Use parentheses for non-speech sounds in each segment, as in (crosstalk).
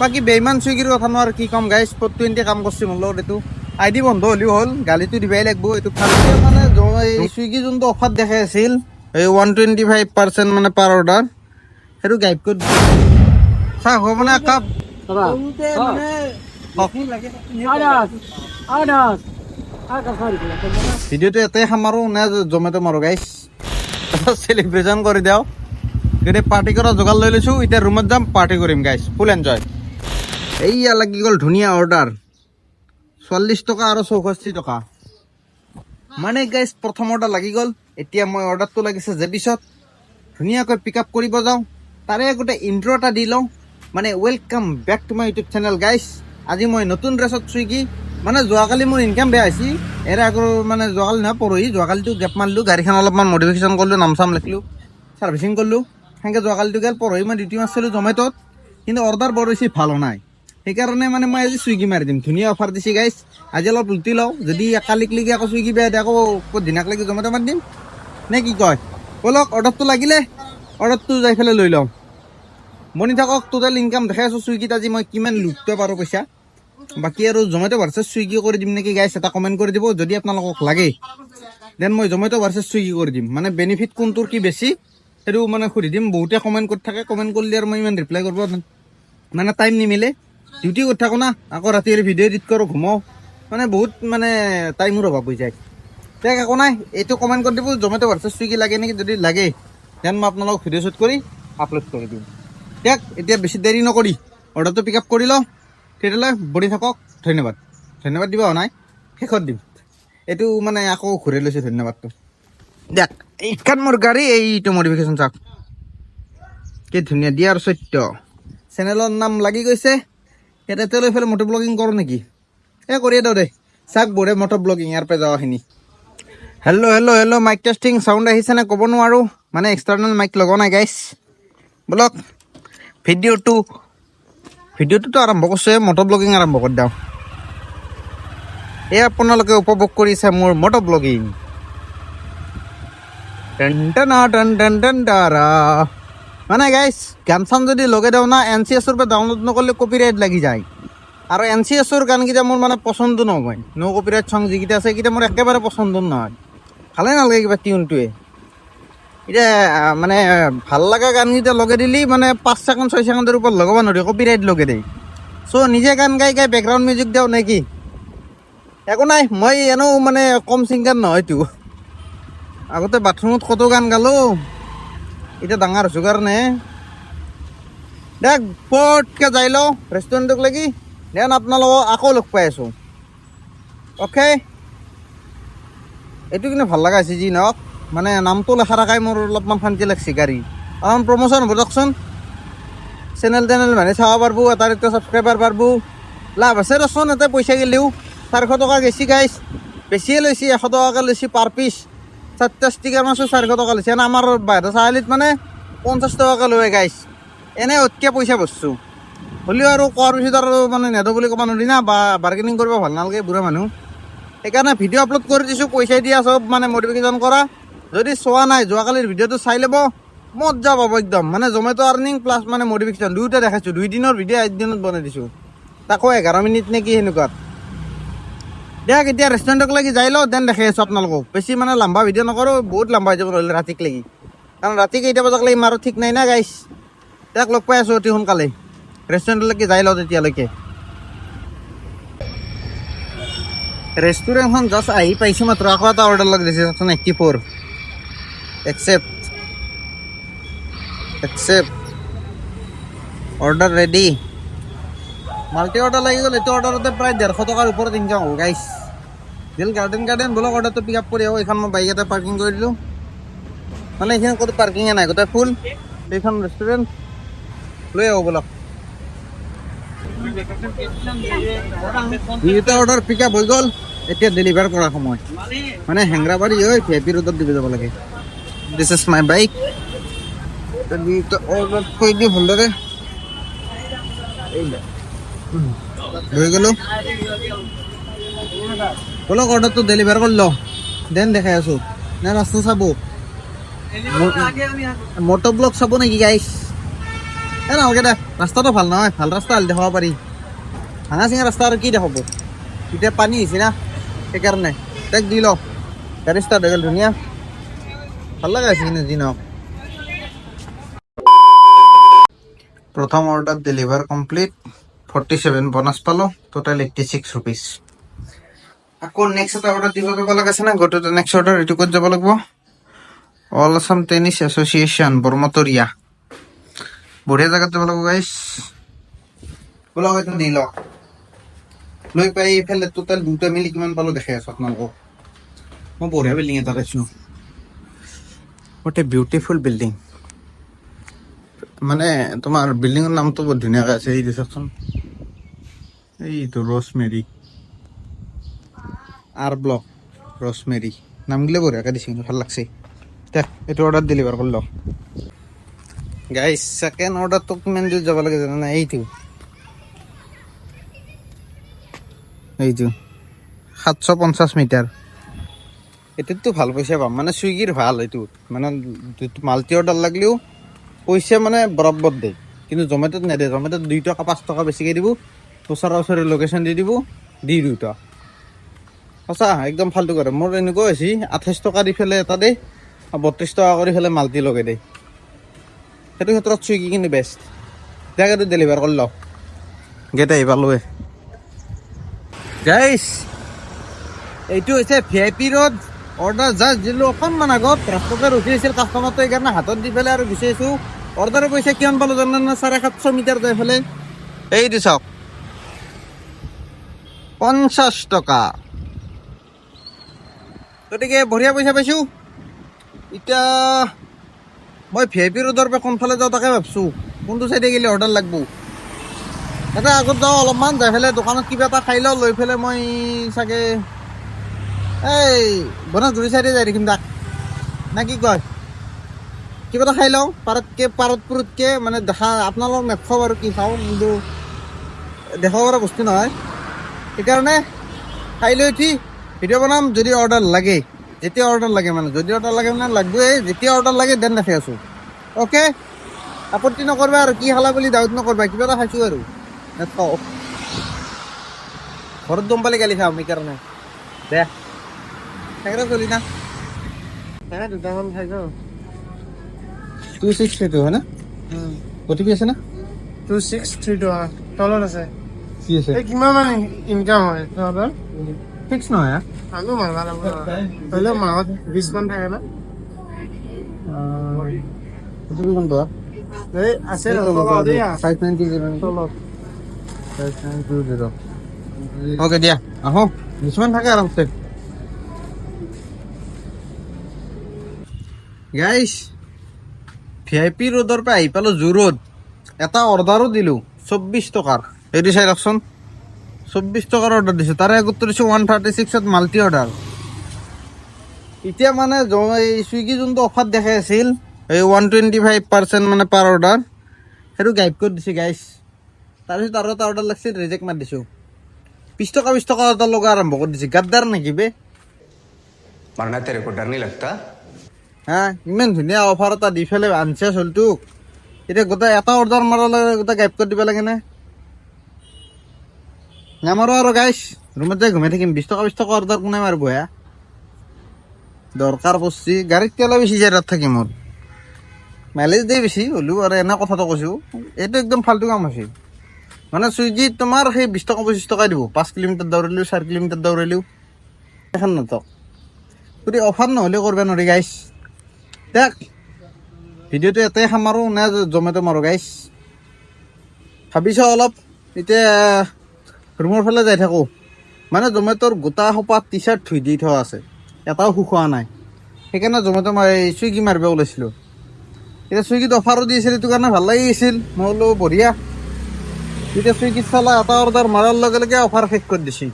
বাকী বেইমান চুইগিৰ কথা নোৱাৰ কি ক'ম গাইছ ফ'ৰ টুৱেণ্টি কাম কৰিছে মোৰ লগত এইটো। আই ডি বন্ধ হ'লেও হ'ল গালিটো দিবাই লাগিব এইটো মানে এই চুইগি যোনটো অফাৰ দেখাই আছিল এই ওৱান টুৱেণ্টি ফাইভ পাৰ্চেণ্ট মানে পাৰ অৰ্ডাৰ সেইটো গাইড কৰি। চা হ'ব মানে কাপ। ভিডিঅ'টো এটাই খাম মাৰো নে জমেটো মাৰো গাইছ চেলিব্ৰেশ্যন কৰি দিওঁ গতিকে পাৰ্টি কৰা যোগাৰ লৈ লৈছোঁ এতিয়া ৰুমত যাম পাৰ্টি কৰিম গাইছ ফুল এনজয় এইয়া লাগি গ'ল ধুনীয়া অৰ্ডাৰ চল্লিছ টকা আৰু চৌষষ্ঠি টকা। মানে গাইছ প্ৰথম অৰ্ডাৰ লাগি গ'ল। এতিয়া মই অৰ্ডাৰটো লাগিছে যে পিছত। ধুনীয়াকৈ পিক আপ কৰিব যাওঁ। তাৰে আগতে ইণ্ট্ৰ' এটা দি লওঁ। মানে welcome back to my YouTube channel guys আজি মই নতুন ড্ৰেছত চুইগি। মানে যোৱাকালি মোৰ ইনকাম বেয়া হৈছে। এৰে আগৰ মানে যোৱাকালি নহয়, পৰহি যোৱাকালিতো গেপ মাৰিলোঁ। গাড়ীখন অলপমান মডিফিকেশ্যন কৰিলোঁ নাম চাম লিখিলোঁ। ছাৰ্ভিচিং কৰিলোঁ। সেনেকৈ যোৱাকালিটো গেল। পৰহি মই ডিউটি মাৰিছিলোঁ জমেট'ত কিন্তু অৰ্ডাৰ বৰ বেছি ভালো হোৱা নাই। সেইকাৰণে মানে মই আজি চুইগি মাৰি দিম। ধুনীয়া অফাৰ দিছে গাইছ আজি অলপ লুটি লওঁ। যদি কালিক আকৌ চুইগি বেয়া দিয়ে, আকৌ দিনাক লাগি জমেট' মাৰি দিম? নে কি কয়? ব'লক, অৰ্ডাৰটো লাগিলে, অৰ্ডাৰটো যাই পেলাই লৈ লওঁ। বনি থাকক টোটেল ইনকাম দেখাই আছোঁ চুইগিত আজি মই কিমান লুটিব পাৰোঁ পইচা। বাকী আৰু জমেট' ভাৰ্চেছ চুইগি কৰি দিম নেকি গাইছ এটা কমেণ্ট কৰি দিব, যদি আপোনালোকক লাগে। দেন মই জমেট' ভাৰ্চেছ চুইগি কৰি দিম। মানে বেনিফিট কোনটোৰ কি বেছি, সেইটো মানে সুধি দিম। বহুতে কমেণ্ট কৰি থাকে। কমেণ্ট কৰিলে আৰু মই ইমান ৰিপ্লাই কৰিব মানে টাইম নিমিলে। ডিউটি কৰি থাকোঁ না, আকৌ ৰাতি ভিডিঅ' এডিট কৰোঁ, ঘুমাওঁ। মানে বহুত মানে টাইমৰ অভাৱ হৈ যায়। তাক একো নাই, এইটো কমেণ্ট কৰি দিব, জমেট' ভাৰ্চেছ চুইগি লাগে নেকি যদি লাগে দেন মই আপোনালোকক ভিডিঅ' শ্বুট কৰি আপলোড কৰি দিম। দিয়ক এতিয়া বেছি দেৰি নকৰি অৰ্ডাৰটো পিক আপ কৰি লওঁ। তেতিয়াহ'লে বনি থাকক, ধন্যবাদ। ধন্যবাদ দিব নাই, শেষত দিম। এইটো মানে আকৌ ঘূৰাই লৈছোঁ ধন্যবাদটো। দিয়ক এইখন মোৰ গাড়ী, এইটো মডিফিকেশ্যন চাওক। কি ধুনীয়া দিয়াৰ সত্য। চেনেলৰ নাম লাগি গৈছে। ইয়াতে এতিয়া লৈ পেলাই মটৰ ব্লগিং কৰোঁ নেকি এ কৰিয়ে দিওঁ দে চাওক বৰে মটৰ ব্লগিং ইয়াৰ পৰা যোৱাখিনি hello' hello' hello' mike testing sound আহিছেনে ক'ব নোৱাৰোঁ মানে এক্সটাৰ্নেল মাইক লগোৱা নাই গাইছ বলক ভিডিঅ'টো ভিডিঅ'টোতো আৰম্ভ কৰিছোঁ মটৰ ব্লগিং আৰম্ভ কৰি দিওঁ এই আপোনালোকে উপভোগ কৰিছে মোৰ মটৰ ব্লগিং টেন টেনা টেন টেন টেন মানে গাইছ গান চান যদি লগাই দিওঁ না এন চি এছৰ পৰা ডাউনলোড নকৰিলে কপিৰাইট লাগি যায়। আৰু এন চি এছৰ গানকেইটা মোৰ মানে পচন্দ নহয়। ন' কপিৰাইট চং যিকেইটা আছে, সেইকেইটা মোৰ একেবাৰে পচন্দ নহয়। ভালে নালাগে কিবা টিউনটোৱে এতিয়া মানে ভালো লগা গানকেইটা লগাই দিলি মানে পাঁচ ছেকেণ্ড ছয় ছেকেণ্ডৰ ওপৰত লগাব নোৱাৰি কপিৰাইট লগাই দেই। চ' নিজে গান গাই গাই বেকগ্ৰাউণ্ড মিউজিক দিওঁ নে কি একো নাই, মই এনেও মানে কম ছিংগাৰ নহয়তো আগতে বাথৰুমত কত গান গালো। এতিয়া ডাঙৰ হৈছোঁ কাৰণে দেখ, পটকৈ যাই লওঁ ৰেষ্টুৰেণ্টক লাগি। দেন আপোনালোকক আকৌ লগ পাই আছোঁ। অ'কে এইটো কিন্তু ভালো লগা হৈছে যি নহওক মানে নামটো লেখা থকাই মোৰ অলপমান শান্তি লাগছে, গাড়ী। অলপমান প্ৰমোশ্যন হ'ব, দিয়কচোন। চেনেল টেনেল মানে চাব পাৰিব এটা ছাবস্ক্ৰাইবাৰ পাৰিব। লাভ আছে ৰচোন এতে পইচা গেলিও। চাৰিশ টকা গেছি গাইছ বেছিয়ে লৈছে, এশ টকাকৈ লৈছে পাৰ পিচ চাৰিটা ষ্টিকাৰ মাছো চাৰিশ টকা লৈছে আমাৰ বাহিৰৰ চাৰিআলিত মানে পঞ্চাছ টকাকৈ লৈ গাইছ এনে অতকৈ পইচা বস্তু হ'লেও আৰু কোৱাৰ পিছত আৰু মানে নেদো বুলি ক'ব নোৱাৰি না, বা বাৰ্গেনিং কৰিব ভালো নালাগে বুঢ়া মানুহ। সেইকাৰণে ভিডিঅ' আপলোড কৰি দিছোঁ পইচা দিয়া চব মানে মডিফিকেশ্যন কৰা। যদি চোৱা নাই, যোৱাকালিৰ ভিডিঅ'টো চাই ল'ব মজা পাব একদম। মানে জমেট' আৰ্নিং প্লাছ মানে মডিফিকেশ্যন দুয়োটা দেখাইছোঁ। দুই দিনৰ ভিডিঅ' একদিনত বনাই দিছোঁ। তাকো এঘাৰ মিনিট নে কি সেনেকুৱাত। দিয়ক এতিয়া ৰেষ্টুৰেণ্টক লাগি যাই লওঁ দেন দেখাই আছোঁ আপোনালোকক বেছি মানে লম্বা ভিডিঅ' নকৰোঁ, বহুত লম্বা হৈ যাব নহ'লে ৰাতিক লাগি। কাৰণ ৰাতি কেইটা বজাক লাগি মাৰো ঠিক নাই না গাইছ তাক লগ পাই আছোঁ অতি সোনকালে। ৰেষ্টুৰেণ্টলৈকে যাই লওঁ তেতিয়ালৈকে। ৰেষ্টুৰেণ্টখন জাষ্ট আহি পাইছোঁ মাত্ৰ, আকৌ এটা অৰ্ডাৰ লগ দিছে eighty four accept accept order ready multi order লাগি গ'ল, এইটো অৰ্ডাৰতে প্ৰায় ডেৰশ টকাৰ ওপৰত ইনকাম হ'ব গাইছ দিল গাৰ্ডেন গাৰ্ডেন বলক অৰ্ডাৰটো পিক আপ এইখন মই বাইক এটা পাৰ্কিং কৰি দিলোঁ মানে এইখিনি ক'তো পাৰ্কিঙে নাই গোটেই ফুল এইখন ৰেষ্টুৰেণ্ট লৈ আহোঁ বলক দুইটা অৰ্ডাৰ পিক আপ হৈ গ'ল। এতিয়া ডেলিভাৰ কৰাৰ সময়। মানে হেংৰাবাৰী হৈ ভি আই পি ৰোডত দিব যাব লাগে দিছ ইজ মাই বাইক দুইটা অৰ্ডাৰ থৈ দিওঁ ভালদৰে লৈ। গ'লো। বলক অৰ্ডাৰটো ডেলিভাৰ কৰি লওঁ দেন দেখাই আছোঁ। নে ৰাস্তা চাব? মটৰ ব্লক চাব নেকি গাইছ এ নালাগে দে। ৰাস্তাটো ভালো নহয় ভালো ৰাস্তা হ'লে দেখাব পাৰি। ভাঙা চিঙা ৰাস্তা আৰু কি দেখাব? এতিয়া পানী হৈছে না সেইকাৰণে। তাক দি ল। গাড়ী ষ্টাৰ্ট হৈ গ'ল ধুনীয়া। ভালো লগা হৈছে কিন্তু যি নহওক প্ৰথম order deliver complete forty seven bonus পালোঁ। টোটেল এইট্টি ছিক্স ৰুপিজ আকৌ নেক্সট এটা অৰ্ডাৰ দিব যাব লগা আছে না? গোটেই নেক্সট অৰ্ডাৰ এইটো ক'ত যাব লাগিব? অল আছাম টেনিছ এছ'চিয়েশ্যন বৰমতৰীয়া বঢ়িয়া জেগাত যাব লাগিব গাইছ বোলা হয়তো লওক লৈ পাই এইফালে টোটেল দুটা মিলি কিমান পালোঁ দেখাই আছোঁ আপোনালোকক। মই বঢ়িয়া বিল্ডিং এটা পাইছোঁ। হোৱাট এ বিউটিফুল বিল্ডিং মানে তোমাৰ বিল্ডিঙৰ নামটো বৰ ধুনীয়াকৈ আছে এই চাওকচোন। এইটো ৰ'জমেৰী আৰ ব্লক ৰ'জমেৰী নামগিলা বঢ়িয়াকৈ দিছে, কিন্তু ভালো লাগছে। দে এইটো অৰ্ডাৰ ডেলিভাৰ কৰি লওক গাইছ ছেকেণ্ড অৰ্ডাৰটো কিমান দূৰ যাব লাগে জানা নাই? এইটো। এইটো। সাতশ পঞ্চাছ মিটাৰ। এইটোতো ভালো পইচা পাম। মানে চুইগিৰ ভালো এইটো। মানে মাল্টি অৰ্ডাৰ লাগিলেও পইচা মানে বৰাবৰ দিয়ে কিন্তু জমেট'ত নেদে। জমেট'ত দুই টকা, পাঁচ টকা বেছিকৈ দিব। ওচৰা ওচৰি লোকেশ্যন দি দিব। দি দুটা। সঁচা একদম ফাল্টু কৰে মোৰ এনেকুৱা হৈছে, আঠাইছ টকা দি পেলাই এটা দে বত্ৰিছ টকা কৰি পেলাই মাল্টি লগাই দিয়ে সেইটো ক্ষেত্ৰত চুইগি কিন্তু বেষ্ট এতিয়া ডেলিভাৰ কৰি গেট আহি পালোৱে গাইছ এইটো হৈছে V I P road order just দিলোঁ অকণমান আগত। ৰাস্তাতে ৰখি আছিল কাষ্টমাৰটো সেইকাৰণে হাতত দি পেলাই আৰু বিচাৰিছোঁ অৰ্ডাৰৰ পইচা কিমান পালোঁ জানানে চাৰে সাতশ মিটাৰ যাই পেলাই এইটো চাওক। পঞ্চাছ টকা। গতিকে বঢ়িয়া পইচা পাইছোঁ। এতিয়া মই ভি আই পি ৰোডৰ পৰা কোনফালে যাওঁ তাকে ভাবছোঁ। কোনটো চাইডে গ'লে অৰ্ডাৰ লাগব? এটা আগত যাওঁ অলপমান, যাই পেলাই দোকানত কিবা এটা খাই লওঁ, লৈ পেলাই মই চাগে এই বনাজুৰি চাইডে যাই দেখিম তাক। নে কি কয়? কিবা এটা খাই লওঁ, পাৰতকৈ পাৰত পুৰতকৈ মানে দেখা, আপোনালোকক নেখাওঁ আৰু কি খাওঁ, কিন্তু দেখাব পৰা বস্তু নহয়। সেইকাৰণে খাই লৈ উঠি ভিডিঅ' বনাম যদি অৰ্ডাৰ লাগে। যেতিয়া অৰ্ডাৰ লাগে মানে যদি অৰ্ডাৰ লাগে মানে লাগবই যেতিয়া অৰ্ডাৰ লাগে দেন দেখাই আছোঁ। অ'কে আপত্তি নকৰবা আৰু কি খালা বুলি ডাউট নকৰবা কিবা এটা খাইছোঁ আৰু। নেখাওঁ ঘৰত গম পালে গালি খাম সেইকাৰণে। দে। সেইকাৰণে চলি না। দুটামান খাইছোঁ টু ছিক্স থ্ৰীটো হয় না? অ' টি পি আছে না? টু ছিক্স থ্ৰী টু তলত আছে। কি আছে? এই কিমান ইনকাম হয় তহঁতৰ? ফিক্স নহয় হা আমিও মাৰিব লাগিব হ'লেও মাহত বিছ মান থাকে না অ' টি পি এই আছে জিৰ' তলত five nine two zero' okay দিয়া। আহোঁ কিছুমান থাকে আৰামছে গাইছ ভি আই পি ৰোডৰ পৰা আহি পালোঁ জু ৰোড এটা অৰ্ডাৰো দিলোঁ চৌব্বিছ টকাৰ। এইটো চাই লওকচোন। চব্বিশ টাকার অর্ডার দিছে। আগত দিছে ওয়ান থার্টি সিক্সত মাল্টি অর্ডার এতিয়া মানে এই চুইগি যোনটো অফাৰ দেখাই আছিল এই ওৱান টুৱেণ্টি ফাইভ পাৰ্চেণ্ট মানে পাৰ অৰ্ডাৰ সেইটো গাইড কৰি দিছে গাইজ তাৰপিছত আৰু এটা অৰ্ডাৰ লাগিছিল ৰিজেক্ট মাৰি দিছোঁ। বিছ টকা বিছ টকা এটা লগা আৰম্ভ কৰি দিছে। গাদ্দাৰ নেকি বে? মাৰনা তেৰে কো ডাৰ লাগতা? হা ইমান ধুনীয়া অফাৰ এটা দি পেলাই আনছে চলটোক এতিয়া গোটেই এটা অৰ্ডাৰ মাৰাৰ লগে গোটেই গাইড কৰি দিব লাগে নে? নামাৰো আৰু গাইছ ৰুমত যাই ঘুমাই থাকিম বিছ টকা বিছ টকা অৰ্ডাৰ কোনে মাৰিব হে? দৰকাৰ পৰছি, গাড়ীত তেলা বেছি যায় তাত থাকি মোৰ। মাইলেজ দিয়ে বেছি, হ'লেও আৰু এনে কথাটো কৈছোঁ, এইটো একদম ফাল্টু কাম হৈছে। মানে চুইগিত তোমাৰ সেই বিছ টকা পঁচিছ টকাই দিব, পাঁচ কিলোমিটাৰ দৌৰিলেও, চাৰি কিলোমিটাৰ দৌৰিলেও। এখন নাটক। যদি অফাৰ নহ'লে কৰিব নোৱাৰি গাইছ দেখ, ভিডিঅ'টো এটাই খাম মাৰোঁ নে জমেট' মাৰোঁ গাইছ ভাবিছোঁ অলপ, এতিয়া ৰুমৰ ফালে যাই থাকোঁ। মানে জমেট'ৰ গোটা সোপা টি চাৰ্ট ধুই দি থোৱা আছে। এটাও শুকোৱা নাই। সেইকাৰণে জমেট' মই চুইগি মাৰিব ওলাইছিলোঁ। এতিয়া চুইগিত অফাৰো দি আছিল সেইটো কাৰণে ভালো লাগি আছিল। মই বোলো বঢ়িয়া। এতিয়া চুইগিত চালা, এটা অৰ্ডাৰ মাৰাৰ লগে লগে অফাৰ শেষ কৰি দিছে।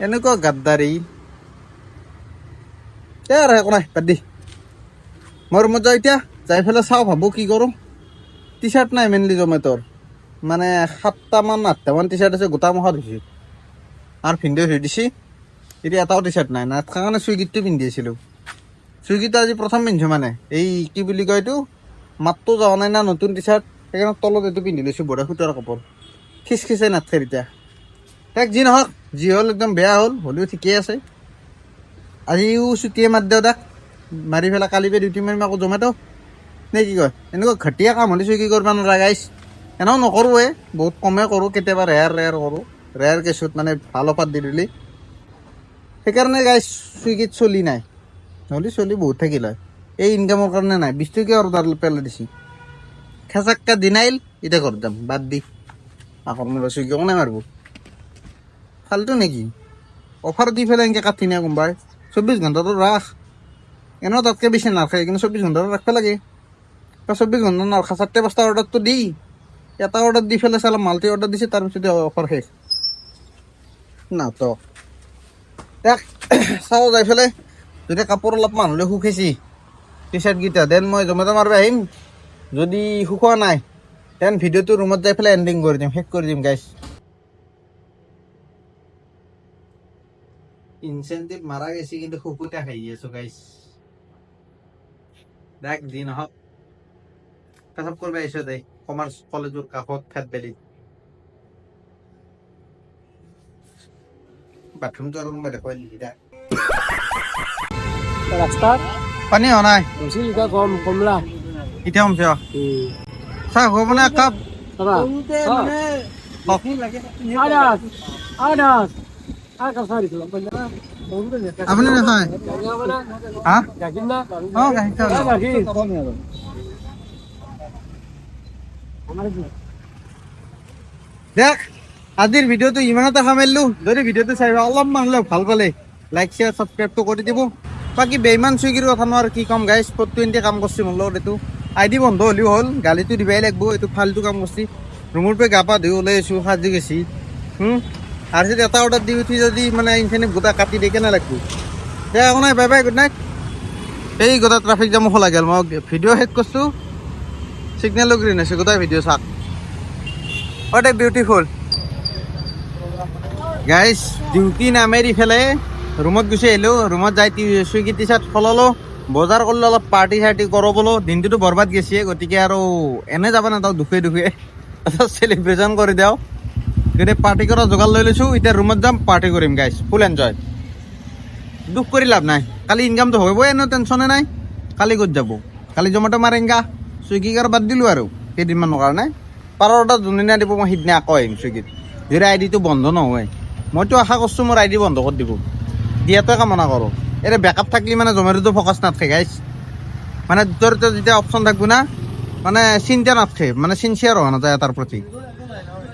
এনেকুৱা গাদ্দাৰী। এ, আৰু একো নাই, বাদ দি। মই ৰুমত যাওঁ এতিয়া, যাই পেলাই চাওঁ ভাবোঁ কি কৰোঁ। টি চাৰ্ট নাই মেইনলি জমেট'ৰ মানে সাতটামান আঠটামান টি চাৰ্ট আছে, গোটা মুখা ধুইছোঁ আৰু ভিন্দেও ধুই দিছে। এতিয়া এটাও টি চাৰ্ট নাই নাথাকা কাৰণে চুইগিতটো পিন্ধি আছিলোঁ। চুইগিটো আজি প্ৰথম পিন্ধিছোঁ মানে। এই কি বুলি কয় এইটো? মাতটো যোৱা নাই না, নতুন টি চাৰ্ট সেইকাৰণে তলত এইটো পিন্ধি লৈছোঁ বৰা সূতাৰ কাপোৰ। খিচখিচাই নাথাকে এতিয়া। তাক যি নহওক, যি হ'ল, একদম বেয়া হ'ল, হ'লেও ঠিকেই আছে। আজিও ছুটিয়ে মাত দিওঁ তাক মাৰি পেলাই কালি পে ডিউটি মাৰিম, আকৌ জমেট' নে কি কয়? এনেকুৱা ঘটীয়া কাম হ'লে চুইগি কৰিব নোৱাৰা গাইছ এনেও নকৰোঁৱে, বহুত কমেই কৰোঁ, কেতিয়াবা ৰেয়াৰ ৰেয়াৰ কৰোঁ। ৰেয়াৰ কেছত মানে ভালো অফাৰ দি দিলি। সেইকাৰণে গাইছ চুইগিত চলি নাই। নহ'লে চলি বহুত থাকিল হয়। এই ইনকামৰ কাৰণে নাই। বিছ টকীয়া অৰ্ডাৰ পেলাই দিছি। খেচাক্কা দিনাইল এতিয়া ঘৰত যাম। বাদ দি। আকৌ মোৰ চুইগি কোনে মাৰিব? ফাল্টু নেকি? অফাৰ দি পেলাই এনেকৈ কাটি নিয়ে কোনোবাই। চৌব্বিছ ঘণ্টাটো ৰাখ। এনেও তাতকৈ বেছি নাৰাখে কিন্তু চৌব্বিছ ঘণ্টাটো ৰাখিব লাগে। চৌব্বিছ ঘণ্টা নাৰাখা, চাৰিটা পাঁচটা অৰ্ডাৰটো দি। এটা অৰ্ডাৰ দি পেলাই চালা মাল্টি অৰ্ডাৰ দিছে তাৰপিছতে অফাৰ শেষ। নাটক দেখ, (coughs) চাওঁ যাই পেলাই যদি কাপোৰ অলপমান হ'লেও শুকাইছি টি চাৰ্টকেইটা দেন মই জমেট' মাৰিব আহিম। যদি শুকোৱা নাই, দেন ভিডিঅ'টো ৰুমত যাই পেলাই এণ্ডিং কৰি দিম, শেষ কৰি দিম গাইছ ইনচেণ্টিভ মাৰা গৈছে, কিন্তু শুকুতে খাই আছো গাইছ দেখ যি নহওক। পেচাব কৰিব, আহিছো দে কমাৰ্চ কলেজৰ কাষত ফেট বেলি বাথৰুমটো আৰু কোনোবা দেখুৱাই দিলি দে? ৰাস্তাত? পানী হোৱা নাই। হৈছিল এতিয়া গৰম কমলা। এতিয়া কমছে চাহ হ'ব মানে কাপ দিছিল আপুনি নাখায়? হা? না? অঁ। গাখীৰ। দেখ আজিৰ ভিডিঅ'টো ইমানতে সামাৰিলোঁ যদি ভিডিঅ'টো চাই অলপমান হ'লেও ভালো পালে লাইক শ্বেয়াৰ ছাবস্ক্ৰাইবটো কৰি দিব। বাকী বেইমান চুইগিৰ কথা নোৱাৰো কি ক'ম গাইছ ফ'ৰ টুৱেণ্টি কাম কৰিছে মোৰ লগত এইটো? আই ডি বন্ধ হ'লেও হ'ল, গালিটো দিবাই লাগিব, এইটো ফাল্টু কাম কৰিছে। ৰুমৰ পৰা গা পা ধুই ওলাই আছোঁ, সাজি গৈছি। আৰু যদি এটা অৰ্ডাৰ দি উঠি যদি মানে ইনফিনিট গোটা কাটি দিয়ে কেনে লাগব দে, একো নাই বাই বাই গুড নাইট এই গোটা ট্ৰাফিক জাম খোলা গ'ল, মই ভিডিঅ' শেষ কৰিছোঁ। ছিগনেলো গ্ৰীণ আছে গোটাই ভিডিঅ' চাওক what a beautiful guys duty Nameri পেলাই ৰুমত গুচি আহিলোঁ। ৰুমত যাই চুইগি টি চাৰ্ট সলালোঁ। বজাৰ কৰিলোঁ, অলপ পাৰ্টি চাৰ্টি কৰোঁ বোলো দিনটোতো বৰবাদ গৈছে গতিকে আৰু এনে যাব নাযাওঁ দুখে দুখে। চেলিব্ৰেশ্যন কৰি দিওঁ গতিকে পাৰ্টি কৰা যোগাৰ লৈ লৈছোঁ। এতিয়া ৰুমত যাম পাৰ্টি কৰিম গাইজ ফুল এনজয় দুখ কৰি লাভ নাই। কালি ইনকামটো হ'বই, এনেও টেনশ্যনে নাই। কালি ক'ত যাব? কালি জমেট' মাৰেংগা। চুইগি বাদ দিলোঁ আৰু, কেইদিনমানৰ কাৰণে। অৰ্ডাৰ যোনদিনা দিব, মই সিদিনা আকৌ আহিম চুইগিত যদি আই ডিটো বন্ধ নহয়। মইতো আশা কৰিছোঁ মোৰ আই ডি বন্ধ কৰি দিব। দিয়াটোৱে কামনা কৰোঁ। এতিয়া বেকআপ থাকিলে মানে জমেট'টো ফ'কাছ নাথাকে গাইছ মানে তোৰ যেতিয়া অপশ্যন থাকিব না মানে চিন্তা নাথাকে। মানে চিনচিয়াৰ হোৱা নাযায় তাৰ প্ৰতি।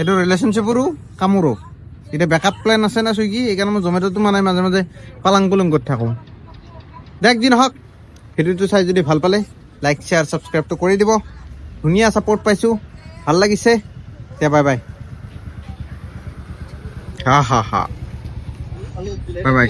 এইটো ৰিলেশ্যনশ্বিপৰো কামোৰো এতিয়া বেকআপ প্লেন আছে না চুইগি সেইকাৰণে মই জমেট'টো মানে মাজে মাজে পালাং পুলুং কৰি থাকোঁ। দেখ, যি নহওক, ভিডিঅ'টো চাই যদি ভালো পালে। লাইক শ্বেয়াৰ ছাবস্ক্ৰাইবটো কৰি দিব। ধুনীয়া ছাপৰ্ট পাইছোঁ। ভালো লাগিছে। এতিয়া বাই বাই। হা হা হা। Bye bye.